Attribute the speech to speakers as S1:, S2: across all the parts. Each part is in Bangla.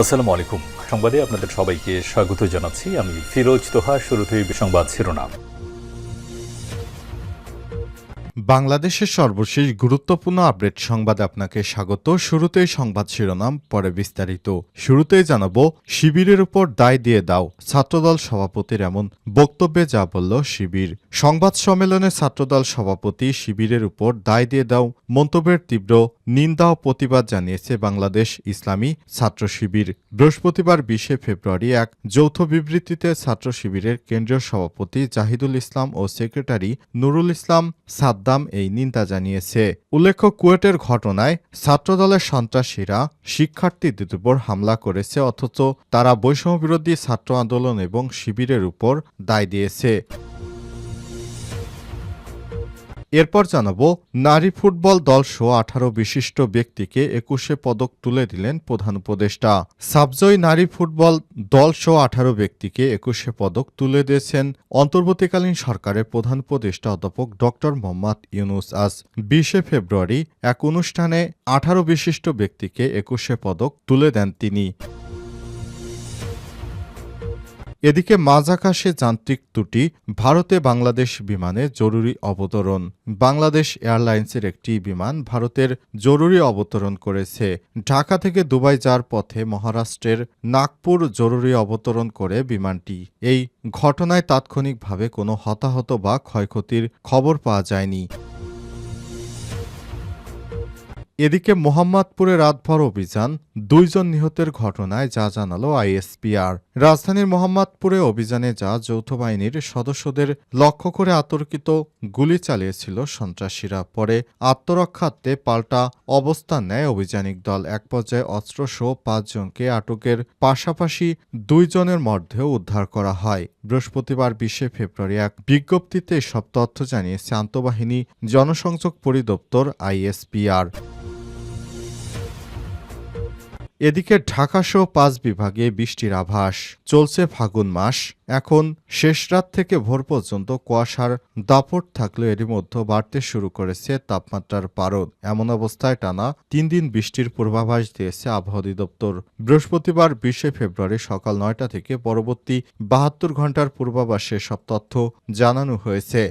S1: আসসালামু আলাইকুম সংবাদে আপনাদের সবাইকে স্বাগত জানাচ্ছি। আমি ফিরোজ তোহা, শুরুতেই সংবাদ শিরোনাম।
S2: বাংলাদেশের সর্বশেষ গুরুত্বপূর্ণ আপডেট সংবাদ আপনাকে স্বাগত। শুরুতেই সংবাদ শিরোনাম, পরে বিস্তারিত। শুরুতেই জানাব, শিবিরের উপর দায় দিয়ে দাও ছাত্রদল সভাপতির এমন বক্তব্যে যা বলল শিবির। সংবাদ সম্মেলনে ছাত্রদল সভাপতি শিবিরের উপর দায় দিয়ে দাও মন্তব্যের তীব্র নিন্দা ও প্রতিবাদ জানিয়েছে বাংলাদেশ ইসলামী ছাত্র শিবির। বৃহস্পতিবার বিশে ফেব্রুয়ারি এক যৌথ বিবৃতিতে ছাত্র শিবিরের কেন্দ্রীয় সভাপতি জাহিদুল ইসলাম ও সেক্রেটারি নুরুল ইসলাম সাদ্দাম এই নিন্দা জানিয়েছে। উল্লেখ্য, কুয়েটের ঘটনায় ছাত্রদলের সন্ত্রাসীরা শিক্ষার্থীদের উপর হামলা করেছে, অথচ তারা বৈষম্যবিরোধী ছাত্র আন্দোলন এবং শিবিরের উপর দায় দিয়েছে। এরপর জানাব, নারী ফুটবল দল সহ আঠারো বিশিষ্ট ব্যক্তিকে একুশে পদক তুলে দিলেন প্রধান উপদেষ্টা। সাবজয়ী নারী ফুটবল দল সহ আঠারো ব্যক্তিকে একুশে পদক তুলে দিয়েছেন অন্তর্বর্তীকালীন সরকারের প্রধান উপদেষ্টা অধ্যাপক ড. মোহাম্মদ ইউনুস। আজ বিশে ফেব্রুয়ারি এক অনুষ্ঠানে আঠারো বিশিষ্ট ব্যক্তিকে একুশে পদক তুলে দেন তিনি। এদিকে মাঝ আকাশে যান্ত্রিক ত্রুটি ভারতে বাংলাদেশ বিমানে জরুরি অবতরণ। বাংলাদেশ এয়ারলাইন্সের একটি বিমান ভারতের জরুরি অবতরণ করেছে। ঢাকা থেকে দুবাই যাওয়ার পথে মহারাষ্ট্রের নাগপুর জরুরি অবতরণ করে বিমানটি। এই ঘটনায় তাৎক্ষণিকভাবে কোনো হতাহত বা ক্ষয়ক্ষতির খবর পাওয়া যায়নি। এদিকে মোহাম্মদপুরে রাতভর অভিযান, দুইজন নিহতের ঘটনায় যা জানালো আইএসপিআর। রাজধানীর মোহাম্মদপুরে অভিযানে যা যৌথ বাহিনীর সদস্যদের লক্ষ্য করে আতর্কিত গুলি চালিয়েছিল সন্ত্রাসীরা, পরে আত্মরক্ষার্থে পাল্টা অবস্থান নেয় অভিযানিক দল। এক পর্যায়ে অস্ত্রসহ পাঁচজনকে আটকের পাশাপাশি দুইজনের মধ্যেও উদ্ধার করা হয়। বৃহস্পতিবার বিশে ফেব্রুয়ারি এক বিজ্ঞপ্তিতে সব তথ্য জানিয়েছে আন্তঃবাহিনী জনসংযোগ পরিদপ্তর আইএসপিআর। এদিকে ঢাকাসহ পাঁচ বিভাগে বৃষ্টির আভাস। চলছে ফাগুন মাস। এখন শেষ রাত থেকে ভোর পর্যন্ত কুয়াশার দাপট থাকলেও এরই মধ্যে বাড়তে শুরু করেছে তাপমাত্রার পারদ। এমন অবস্থায় টানা তিন দিন বৃষ্টির পূর্বাভাস দিয়েছে আবহাওয়া অধিদপ্তর। বৃহস্পতিবার বিশে ফেব্রুয়ারি সকাল নয়টা থেকে পরবর্তী বাহাত্তর ঘণ্টার পূর্বাভাসে সব তথ্য জানানো হয়েছে।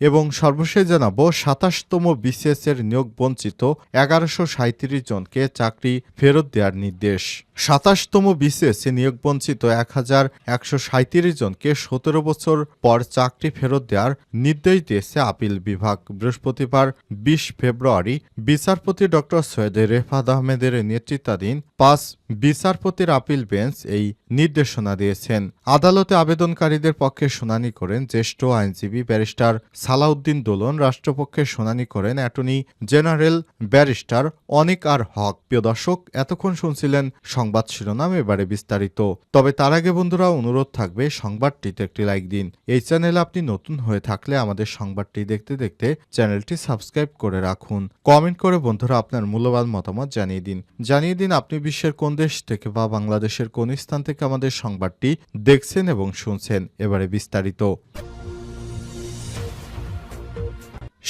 S2: এবং সর্বশেষ জানাব, সাতাশতম বিসিএস এর নিয়োগ বঞ্চিত এগারোশো সাঁত্রিশ জনকে চাকরি ফেরত দেওয়ার নির্দেশ। সাতাশতম বিসিএস নিয়োগ বঞ্চিত এক হাজার একশো সাঁত্রিশ জনকে সতেরো বছর পর চাকরি ফেরত দেওয়ার নির্দেশ দিয়েছে আপিল বিভাগ। বৃহস্পতিবার বিশ ফেব্রুয়ারি বিচারপতি ড. সৈয়দ রেফাত আহমেদের নেতৃত্বাধীন পাঁচ বিচারপতির আপিল বেঞ্চ এই নির্দেশনা দিয়েছেন। আদালতে আবেদনকারীদের পক্ষে শুনানি করেন জ্যেষ্ঠ আইনজীবী ব্যারিস্টার সালাউদ্দিন দোলন রাষ্ট্রপক্ষে শুনানি করেন attorney general barrister Anik R Haque. প্রিয় দর্শক, এতক্ষণ শুনছিলেন সংবাদ শিরোনাম এবারে বিস্তারিত। তবে তার আগে বন্ধুরা, অনুরোধ থাকবে সংবাদটিতে একটি লাইক দিন। এই চ্যানেলে আপনি নতুন হয়ে থাকলে আমাদের সংবাদটি দেখতে দেখতে চ্যানেলটি সাবস্ক্রাইব করে রাখুন। কমেন্ট করে বন্ধুরা আপনার মূল্যবান মতামত জানিয়ে দিন। জানিয়ে দিন আপনি বিশ্বের কোন দেশ থেকে বা বাংলাদেশের কোন স্থান থেকে আমাদের সংবাদটি দেখছেন এবং শুনছেন। এবারে বিস্তারিত।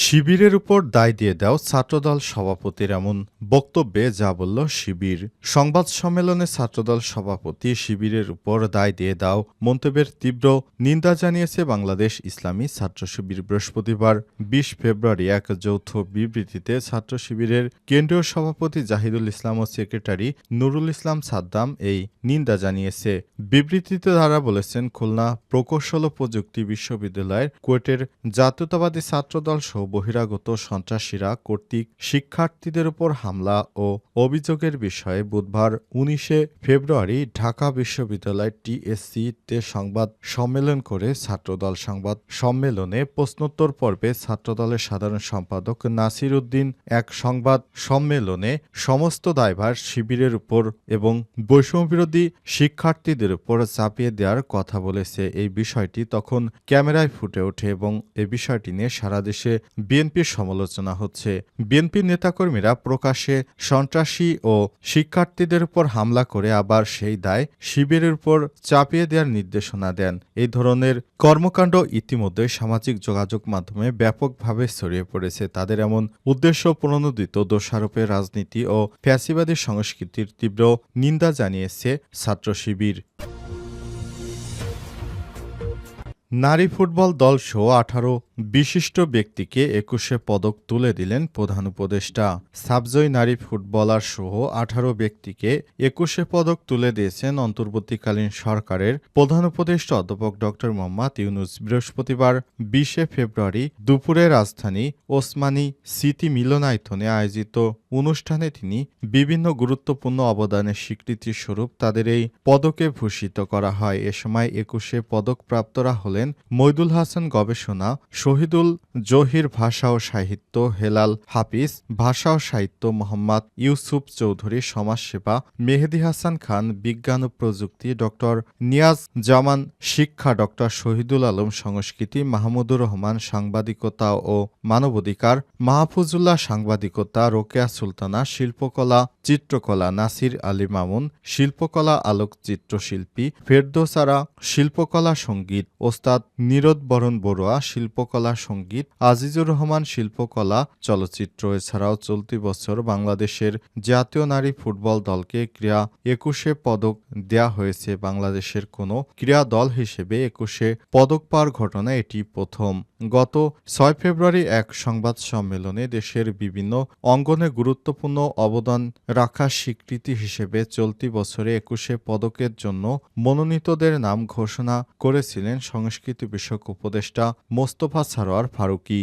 S2: শিবিরের উপর দায় দিয়ে দাও ছাত্রদল সভাপতির এমন বক্তব্যে যা বলল শিবির। সংবাদ সম্মেলনে ছাত্রদল সভাপতি শিবিরের উপর দায় দিয়ে দাও মন্তব্যের তীব্র নিন্দা জানিয়েছে বাংলাদেশ ইসলামী ছাত্র শিবির বৃহস্পতিবার, বিশ ফেব্রুয়ারি এক যৌথ বিবৃতিতে ছাত্র শিবিরের কেন্দ্রীয় সভাপতি জাহিদুল ইসলাম ও সেক্রেটারি নুরুল ইসলাম সাদ্দাম এই নিন্দা জানিয়েছে। বিবৃতিতে তারা বলেছেন, খুলনা প্রকৌশল ও প্রযুক্তি বিশ্ববিদ্যালয়ের কুয়েটের জাতীয়তাবাদী ছাত্রদল সহ বহিরাগত সন্ত্রাসীরা কর্তৃক শিক্ষার্থীদের উপর হামলা ও অভিযোগের বিষয়ে বুধবার উনিশে ফেব্রুয়ারি ঢাকা বিশ্ববিদ্যালয় টিএসসিতে সংবাদ সম্মেলন করে ছাত্রদল সংবাদ সম্মেলনে প্রশ্নোত্তর পর্বে ছাত্রদলের সাধারণ সম্পাদক নাসির উদ্দিন এক সংবাদ সম্মেলনে সমস্ত দায়ভার শিবিরের উপর এবং বৈষম্যবিরোধী শিক্ষার্থীদের উপর চাপিয়ে দেওয়ার কথা বলেছে। এই বিষয়টি তখন ক্যামেরায় ফুটে ওঠে এবং এ বিষয়টি নিয়ে সারা দেশে বিএনপির সমালোচনা হচ্ছে। বিএনপির নেতাকর্মীরা প্রকাশ্যে সন্ত্রাসী ও শিক্ষার্থীদের উপর হামলা করে আবার সেই দায় শিবিরের উপর চাপিয়ে দেওয়ার নির্দেশনা দেন। এই ধরনের কর্মকাণ্ড ইতিমধ্যে সামাজিক যোগাযোগ মাধ্যমে ব্যাপকভাবে ছড়িয়ে পড়েছে। তাদের এমন উদ্দেশ্য প্রণোদিত দোষারোপের রাজনীতি ও ফ্যাসিবাদী সংস্কৃতির তীব্র নিন্দা জানিয়েছে ছাত্র শিবির। নারী ফুটবল দল সহ আঠারো বিশিষ্ট ব্যক্তিকে একুশে পদক তুলে দিলেন প্রধান উপদেষ্টা। সাবজয় নারী ফুটবলার সহ আঠারো ব্যক্তিকে একুশে পদক তুলে দিয়েছেন অন্তর্বর্তীকালীন সরকারের প্রধান উপদেষ্টা অধ্যাপক ড মোহাম্মদ ইউনুস। বৃহস্পতিবার বিশে ফেব্রুয়ারি দুপুরে রাজধানী ওসমানী সিটি মিলনায়তনে আয়োজিত অনুষ্ঠানে তিনি বিভিন্ন গুরুত্বপূর্ণ অবদানের স্বীকৃতি স্বরূপ তাদের এই পদকে ভূষিত করা হয়। এ সময় একুশে পদকপ্রাপ্তরা হলেন মইদুল হাসান গবেষণা, শহীদুল জহির ভাষা ও সাহিত্য, হেলাল হাফিজ ভাষা ও সাহিত্য, মোহাম্মদ ইউসুফ চৌধুরী সমাজসেবা, মেহেদি হাসান খান বিজ্ঞান ও প্রযুক্তি, ডক্টর নিয়াজ জামান শিক্ষা, ডক্টর শহীদুল আলম সংস্কৃতি, মাহমুদুর রহমান সাংবাদিকতা ও মানবাধিকার, মাহফুজুল্লাহ সাংবাদিকতা, রোকেয়া সুলতানা শিল্পকলা, চিত্রকলা, নাসির আলী মামুন শিল্পকলা, আলোকচিত্রশিল্পী ফেরদোসারা শিল্পকলা, সংগীত, ওস্তাদ নীরদ বরণ বড়ুয়া শিল্পকলা সংগীত, আজিজুর রহমান শিল্পকলা, চলচ্চিত্র, এছাড়াও চলতি বছর বাংলাদেশের জাতীয় নারী ফুটবল দলকে ক্রীড়া একুশে পদক দেয়া হয়েছে। বাংলাদেশের কোনো ক্রীড়া দল হিসেবে একুশে পদক পাওয়ার ঘটনা এটি প্রথম। গত ছয় ফেব্রুয়ারি এক সংবাদ সম্মেলনে দেশের বিভিন্ন অঙ্গনে গুরুত্বপূর্ণ অবদান রাখার স্বীকৃতি হিসেবে চলতি বছরে একুশে পদকের জন্য মনোনীতদের নাম ঘোষণা করেছিলেন সংস্কৃতি বিষয়ক উপদেষ্টা মোস্তফা সারোয়ার ফারুকী।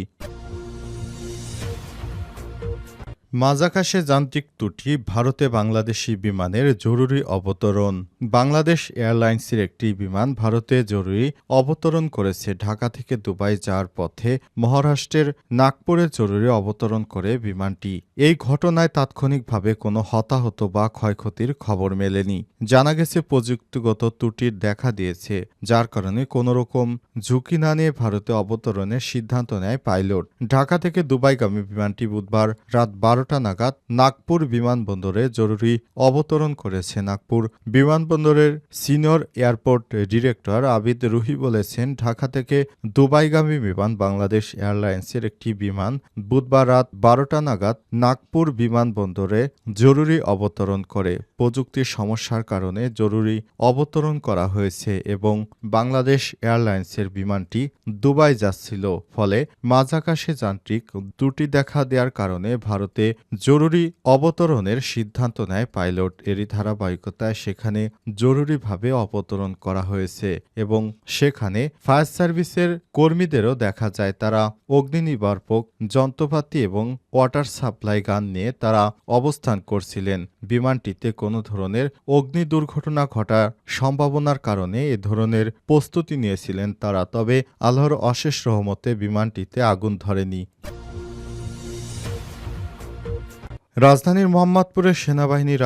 S2: মাজাকাশে যান্ত্রিক ত্রুটি ভারতে বাংলাদেশি বিমানের জরুরি অবতরণ। বাংলাদেশ এয়ারলাইন্সের একটি বিমান ভারতে জরুরি অবতরণ করেছে। ঢাকা থেকে দুবাই যাওয়ার পথে মহারাষ্ট্রের নাগপুরে জরুরি অবতরণ করে বিমানটি। এই ঘটনায় তাৎক্ষণিকভাবে কোনো হতাহত বা ক্ষয়ক্ষতির খবর মেলেনি। জানা গেছে, প্রযুক্তিগত ত্রুটির দেখা দিয়েছে, যার কারণে কোনো রকম ঝুঁকি না নিয়ে ভারতে অবতরণের সিদ্ধান্ত নেয় পাইলট। ঢাকা থেকে দুবাইগামী বিমানটি বুধবার রাত বারোটা নাগাদ নাগপুর বিমানবন্দরে জরুরি অবতরণ করেছে নাগপুর। বিমানবন্দরের senior airport director Abid Ruhi বলেছেন, ঢাকা থেকে দুবাইগামী বিমান বাংলাদেশ এয়ারলাইন্সের একটি বিমান বুধবার রাত বারোটা নাগাদ নাগপুর বিমানবন্দরে জরুরি অবতরণ করে। প্রযুক্তির সমস্যার কারণে জরুরি অবতরণ করা হয়েছে এবং বাংলাদেশ এয়ারলাইন্সের বিমানটি দুবাই যাচ্ছিল। ফলে মাঝাকাশে যান্ত্রিক দুটি দেখা দেওয়ার কারণে ভারতে জরুরি অবতরণের সিদ্ধান্ত নেয় পাইলট। এরই ধারাবাহিকতায় সেখানে জরুরিভাবে অবতরণ করা হয়েছে এবং সেখানে ফায়ার সার্ভিসের কর্মীদেরও দেখা যায়। তারা অগ্নি নিবারক যন্ত্রপাতি এবং ওয়াটার সাপ্লাই গান নিয়ে তারা অবস্থান করছিলেন। বিমানটিতে কোনো ধরনের অগ্নি দুর্ঘটনা ঘটার সম্ভাবনার কারণে এ ধরনের প্রস্তুতি নিয়েছিলেন তারা, তবে আল্লাহর অশেষ রহমতে বিমানটিতে আগুন ধরেনি। রাজধানীর মোহাম্মদপুরে সেনাবাহিনীর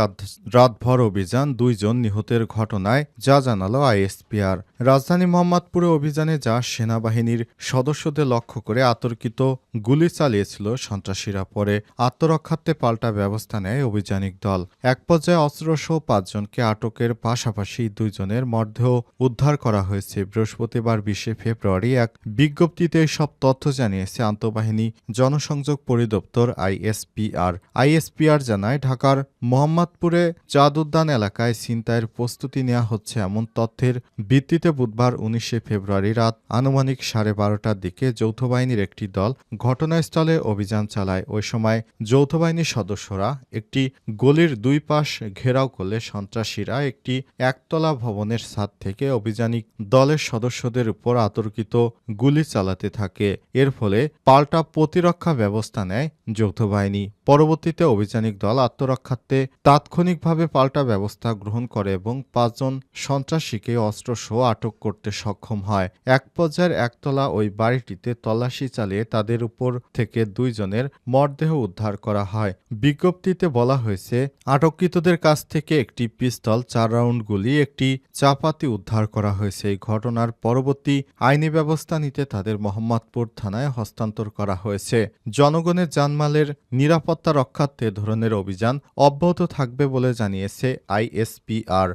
S2: রাতভর অভিযান, দুইজন নিহতের ঘটনায় যা জানালো আইএসপিআর। রাজধানী মোহাম্মদপুরে অভিযানে যা সেনাবাহিনীর সদস্যদের লক্ষ্য করে আতর্কিত গুলি চালিয়েছিল সন্ত্রাসীরা, পরে আত্মরক্ষার্থে পাল্টা ব্যবস্থা নেয় অভিযানিক দল। এক পর্যায়ে অস্ত্রসহ পাঁচজনকে আটকের পাশাপাশি দুইজনের মরদেহ উদ্ধার করা হয়েছে। বৃহস্পতিবার বিশে ফেব্রুয়ারি এক বিজ্ঞপ্তিতে সব তথ্য জানিয়েছে আন্তঃবাহিনী জনসংযোগ পরিদপ্তর আইএসপিআর আইএসপিআর জানায়, ঢাকার মোহাম্মদপুরে চাঁদ উদ্যান এলাকায় ছিনতাইয়ের প্রস্তুতি নেওয়া হচ্ছে এমন তথ্যের ভিত্তিতে বুধবার উনিশে ফেব্রুয়ারি রাত আনুমানিক সাড়ে বারোটার দিকে যৌথ বাহিনীর একটি দল ঘটনাস্থলে অভিযান চালায়। ওই সময় যৌথ বাহিনীর সদস্যরা একটি গলির দুই পাশ ঘেরাও করলে সন্ত্রাসীরা একটি একতলা ভবনের ছাদ থেকে অভিযানিক দলের সদস্যদের উপর আতর্কিত গুলি চালাতে থাকে। এর ফলে পাল্টা প্রতিরক্ষা ব্যবস্থা নেয় যৌথ বাহিনী। পরবর্তীতে পরিস্থিতিতে অভিযানিক দল আত্মরক্ষার্থে তাৎক্ষণিকভাবে পাল্টা ব্যবস্থা গ্রহণ করে এবং পাঁচজন সন্ত্রাসীকে অস্ত্রসহ আটক করতে সক্ষম হয়। এক পর্যায়ের একতলা ওই বাড়িটিতে তল্লাশি চালিয়ে তাদের উপর থেকে দুইজনের মরদেহ উদ্ধার করা হয়। বিজ্ঞপ্তিতে বলা হয়েছে, আটককৃতদের কাছ থেকে একটি পিস্তল, চার রাউন্ড গুলি, একটি চাপাতি উদ্ধার করা হয়েছে। এই ঘটনার পরবর্তী আইনি ব্যবস্থা নিতে তাদের মোহাম্মদপুর থানায় হস্তান্তর করা হয়েছে। জনগণের জানমালের নিরাপত্তা রক্ষার্থে এ ধরনের অভিযান অব্যাহত থাকবে বলে জানিয়েছে আইএসপিআর।